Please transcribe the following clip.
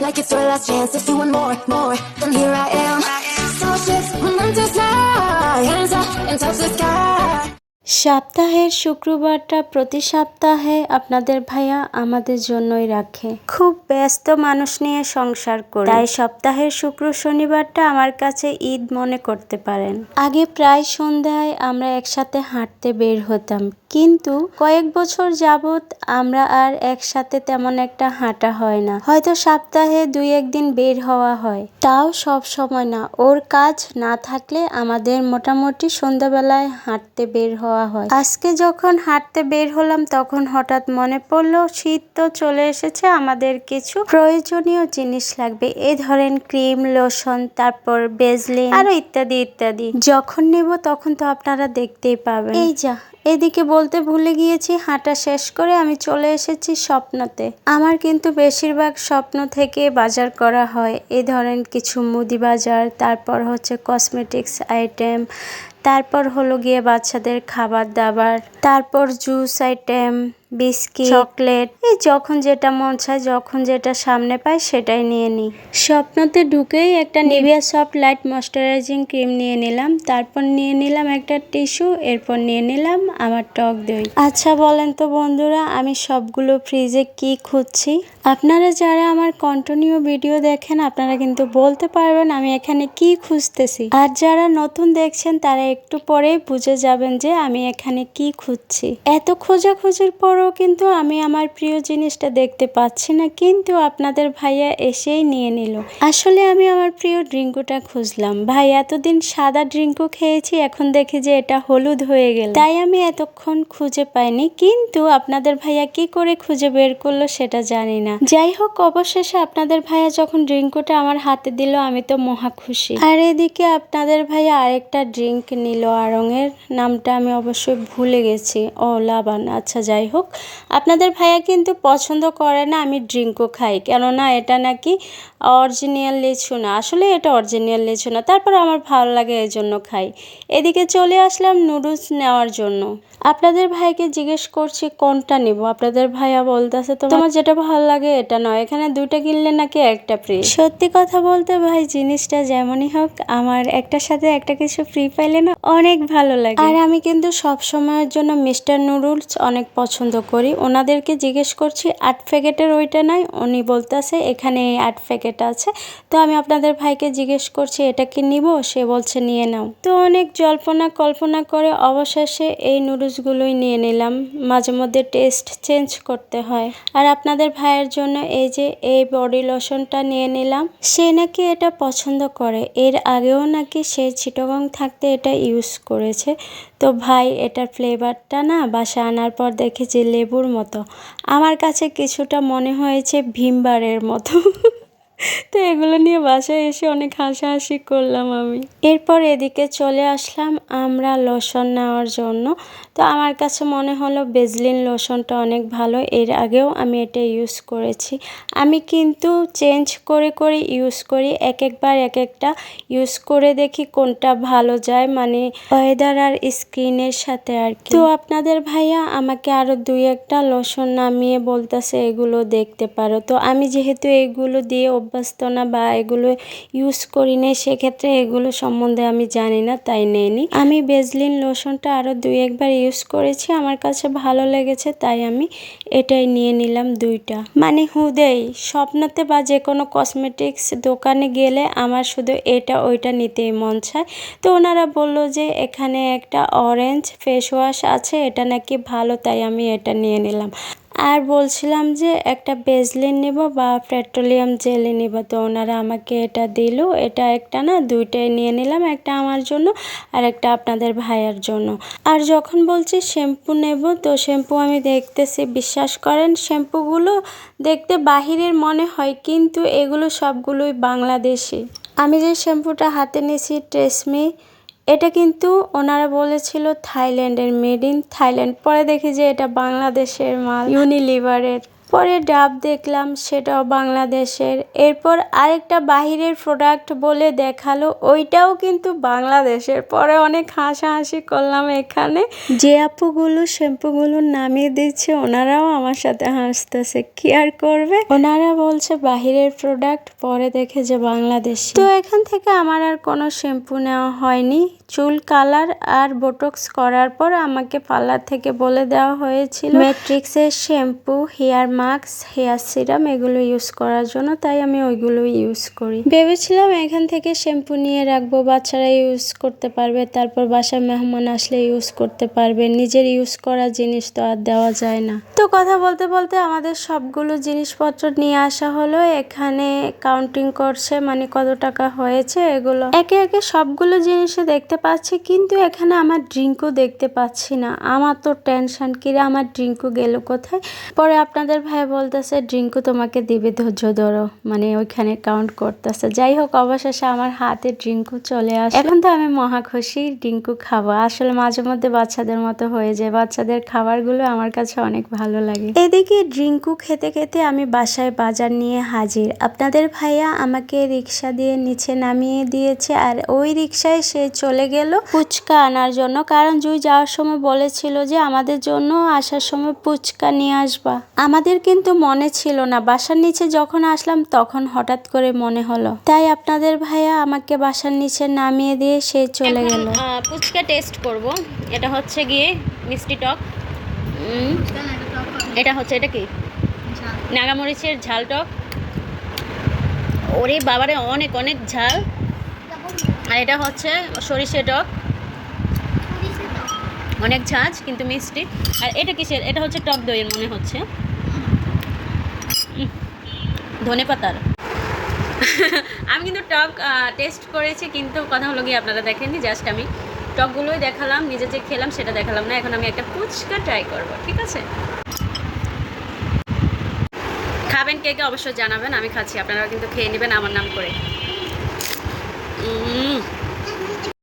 like it's your last chance. If you want more, more, then here I am. So just run to fly, hands up and touch the sky. সপ্তাহের শুক্রবারটা প্রতি সপ্তাহে আপনাদের ভাইয়া আমাদের জন্যই রাখে খুব ব্যস্ত মানুষ নিয়ে সংসার করে তাই সপ্তাহের শুক্র শনিবারটা আমার কাছে ঈদ মনে করতে পারেন আগে প্রায় সন্ধ্যায় আমরা একসাথে হাঁটতে বের হতাম কিন্তু কয়েক বছর যাবত আমরা আর একসাথে তেমন একটা হাঁটা হয় না। হয়তো সপ্তাহে দুই একদিন বের হওয়া হয়। তাও সব সময় না। ওর কাজ না থাকলে আমাদের মোটামুটি সন্ধ্যাবেলায় হাঁটতে বের হওয়া হয়। আজকে যখন হাঁটতে বের হলাম, তখন হঠাৎ মনে পড়ল, শীত তো চলে এসেছে, আমাদের কিছু প্রয়োজনীয় জিনিস লাগবে। এই ধরেন ক্রিম, লোশন, তারপর বেজলিন, আরও ইত্যাদি ইত্যাদি। যখন নেব তখন তো আপনারা দেখতেই পাবেন। এই যা এদিকে বলতে ভুলে গিয়েছি, হাঁটা শেষ করে আমি চলে এসেছি স্বপ্নতে। আমার কিন্তু বেশিরভাগ স্বপ্ন থেকে বাজার করা হয়। এ ধরেন কিছু মুদি বাজার, তারপর হচ্ছে কসমেটিক্স আইটেম তারপর হলো গিয়ে বাচ্চাদের খাবার দাবার, তারপর জুস আইটেম বিস্কিট চকলেট। এই যখন যেটা মন চায় যখন যেটা সামনে পায় সেটাই নিয়ে নিই। স্বপ্নতে ঢুকেই একটা Nivea soft light moisturising cream নিয়ে নিলাম তারপর নিয়ে নিলাম একটা টিস্যু এরপর নিয়ে নিলাম আমার টক দই। আচ্ছা বলেন তো বন্ধুরা আমি সবগুলো ফ্রিজে কি খুঁজছি? আপনারা যারা আমার কন্টিনিউ ভিডিও দেখেন আপনারা কিন্তু বলতে পারবেন আমি এখানে কি খুঁজতেছি। আর যারা নতুন দেখছেন তারা একটু পরেই বুঝে যাবেন যে আমি এখানে কি খুঁজছি। এত খোঁজাখুঁজির পরও কিন্তু আমি আমার প্রিয় জিনিসটা দেখতে পাচ্ছি না, কিন্তু আপনাদের ভাইয়া এসেই নিয়ে নিল। আসলে আমি আমার প্রিয় ড্রিঙ্কুটা খুঁজলাম। ভাই, এতদিন সাদা ড্রিঙ্কও খেয়েছি, এখন দেখি যে এটা হলুদ হয়ে গেল। তাই আমি এতক্ষণ খুঁজে পাইনি, কিন্তু আপনাদের ভাইয়া কি করে খুঁজে বের করল সেটা জানি না। যাই হোক, অবশেষে আপনাদের ভাইয়া যখন ড্রিঙ্কটা আমার হাতে দিল, আমি তো মহা খুশি। আর এদিকে আপনাদের ভাইয়া আরেকটা ড্রিঙ্ক নিল, আড়ঙের। নামটা আমি অবশ্যই ভুলে গেছি। ও লাবান আচ্ছা যাই হোক। আপনাদের ভাইয়া কিন্তু পছন্দ করে না আমি ড্রিঙ্কও খাই, কেননা এটা নাকি অরিজিনাল লিচু না আসলে এটা অরিজিনাল লিচু না তারপর আমার ভালো লাগে এই জন্য খাই। এদিকে চলে আসলাম নুডলস নেওয়ার জন্য। আপনাদের ভাইকে জিজ্ঞেস করছি, কোনটা নিব? আপনাদের ভাইয়া বলতেছে, তোমার যেটা ভালো লাগে এটা নয় এখানে দুইটা কিনলে নাকি একটা ফ্রি সত্যি কথা বলতে ভাই, জিনিসটা যেমনই হোক, আমার একটার সাথে একটা কিছু ফ্রি পাইলে না অনেক ভালো লাগে। আর আমি কিন্তু সব সময়ের জন্য মিস্টার নুডলস অনেক পছন্দ করি। ওনাদেরকে জিজ্ঞেস করছি, আট প্যাকেটের ওইটা নাই? উনি বলতেছে, এখানে আট প্যাকেট আছে। তো আমি আপনাদের ভাইকে জিজ্ঞেস করছি, এটা কি নিব? সে বলছে, নিয়ে নাও। তো অনেক জল্পনা কল্পনা করে অবশেষে এই নুডলসগুলোই নিয়ে নিলাম। মাঝে মধ্যে টেস্ট চেঞ্জ করতে হয়। আর আপনাদের ভাইয়ের জন্য এই যে এই বডি লোশনটা নিয়ে নিলাম, সে নাকি এটা পছন্দ করে। এর আগেও নাকি সে চিটগং থাকতে এটা ইউজ করেছে। তো ভাই, এটার ফ্লেভারটা না বাসা আনার পর দেখেছি লেবুর মতো। আমার কাছে কিছুটা মনে হয়েছে ভিমবারের মতো। তো এগুলো নিয়ে বাসায় এসে অনেক হাসাহাসি করলাম আমি। এরপর এদিকে চলে আসলাম আমরা লোশন নেওয়ার জন্য। তো আমার কাছে মনে হলো বেজলিন লোশনটা অনেক ভালো, এর আগেও আমি এটা ইউজ করেছি। আমি কিন্তু চেঞ্জ করে করে ইউজ করি এক একবার এক একটা ইউজ করে দেখি কোনটা ভালো যায় মানে ওয়েদার আর স্কিনের সাথে আর কি। তো আপনাদের ভাইয়া আমাকে আরও দুই একটা লোশন নামিয়ে বলতেছে এগুলো দেখতে পারো। তো আমি যেহেতু এগুলো দিয়ে অভ্যস্ত না বা এগুলো ইউজ করি নাই, সেক্ষেত্রে এগুলো সম্বন্ধে আমি জানি না, তাই নেইনি। আমি বেজলিন লোশনটা আরও দুই একবার ইউজ করেছি, আমার কাছে ভালো লেগেছে, তাই আমি এটাই নিয়ে নিলাম দুইটা। মানে হুদেই স্বপ্নতে বা যে কোনো কসমেটিক্স দোকানে গেলে আমার শুধু এটা ওইটা নিতেই মন চায়। তো ওনারা বলল যে, এখানে একটা অরেঞ্জ ফেস ওয়াশ আছে, এটা নাকি ভালো, তাই আমি এটা নিয়ে নিলাম। আর বলছিলাম যে একটা বেজলিন নেব বা পেট্রোলিয়াম জেলি নেব। তো ওনারা আমাকে এটা দিল, এটা একটা না, দুইটাই নিয়ে নিলাম, একটা আমার জন্য আর একটা আপনাদের ভাইয়ার জন্য। আর যখন বলছি শ্যাম্পু নেব, তো শ্যাম্পু আমি দেখতেছি, বিশ্বাস করেন, শ্যাম্পুগুলো দেখতে বাহিরের মনে হয়, কিন্তু এগুলো সবগুলোই বাংলাদেশি। আমি যে শ্যাম্পুটা হাতে নিয়েছি ট্রেসমি এটা কিন্তু ওনারা বলেছিল থাইল্যান্ডের মেড ইন থাইল্যান্ড। পরে দেখি যে এটা বাংলাদেশের মাল। ইউনিলিভারের পরে ডাব দেখলাম সেটাও বাংলাদেশের। এরপর আরেকটা বাহিরের প্রোডাক্ট বলে দেখাল ওইটাও কিন্তু বাংলাদেশের। পরে অনেক হাসাহাসি করলাম এখানে। যে আপুগুলো শ্যাম্পুগুলো নামিয়ে দিচ্ছে ওনারাও আমার সাথে হাসতেছে কি আর করবে? ওনারা বলছে বাহিরের প্রোডাক্ট পরে দেখে যে বাংলাদেশ। তো এখান থেকে আমার আর কোনো শ্যাম্পু নেওয়া হয়নি। চুল কালার আর বোটক্স করার পর আমাকে পার্লার থেকে বলে দেওয়া হয়েছিল ম্যাট্রিক্সের shampoo hair mask, hair serum এগুলো ইউজ করার জন্য, তাই আমি ওইগুলো ইউজ করি। ভেবেছিলাম এখান থেকে শ্যাম্পু নিয়ে রাখব, বাচ্চারা ইউজ করতে পারবে, তারপর বাসায় মেহমান আসলে ইউজ করতে পারবে। নিজের ইউজ করা জিনিস তো আর দেওয়া যায় না। তো কথা বলতে বলতে আমাদের সবগুলো জিনিসপত্র নিয়ে আসা হলো। এখানে কাউন্টিং করছে মানে কত টাকা হয়েছে এগুলো। একে একে সবগুলো জিনিসে দেখতে পাচ্ছি, কিন্তু এখানে আমার ড্রিঙ্কও দেখতে পাচ্ছি না। আমার তো টেনশন কিরে, আমার ড্রিঙ্কও গেল কোথায়? পরে আপনাদের ভাই বলতেছে ড্রিঙ্কও তোমাকে দিবে ধৈর্য ধরো। মানে ওইখানে কাউন্ট করতেছে। যাই হোক, অবশেষে আমার হাতে ড্রিঙ্কু চলে আসে। এখন তো আমি মহা খুশি ড্রিঙ্কও খাব। আসলে মাঝে মধ্যে বাচ্চাদের মতো হয়ে যায়। বাচ্চাদের খাবারগুলো আমার কাছে অনেক ভালো লাগে। এদিকে ড্রিঙ্কু খেতে খেতে আমি বাসায় বাজার নিয়ে হাজির। আপনাদের ভাইয়া আমাকে রিক্সা দিয়ে নিচে নামিয়ে দিয়েছে আর ওই রিক্সায় সে চলে গেল ফুচকা আনার জন্য। কারণ জুই যাওয়ার সময় বলেছিল যে আমাদের জন্য আসার সময় ফুচকা নিয়ে আসবা। আমাদের কিন্তু মনে ছিল না। বাসার নিচে যখন আসলাম তখন হঠাৎ করে মনে হলো তাই আপনাদের ভাইয়া আমাকে বাসার নিচে নামিয়ে দিয়ে সে চলে গেল। ফুচকা টেস্ট করব। এটা হচ্ছে গিয়ে মিষ্টি টক। এটা হচ্ছে এটা কি? নাগামরিচের ঝাল টক। ওরে বাবারে অনেক অনেক ঝাল। আর এটা হচ্ছে সরিষে টক। অনেক ঝাঁজ কিন্তু মিষ্টি। আর এটা কিসের? এটা হচ্ছে টক দইয়ের মনে হচ্ছে। ধনে পাতার। আমি কিন্তু টক টেস্ট করেছি, কিন্তু কথা হলো গিয়ে আপনারা দেখেননি জাস্ট আমি টকগুলোই দেখালাম, নিজে যে খেলাম সেটা দেখালাম না, এখন আমি একটা ফুচকা ট্রাই করব, ঠিক আছে? খাবেন কে কে অবশ্যই জানাবেন, আমি খাচ্ছি আপনারা কিন্তু খেয়ে নেবেন, আমার নাম করে।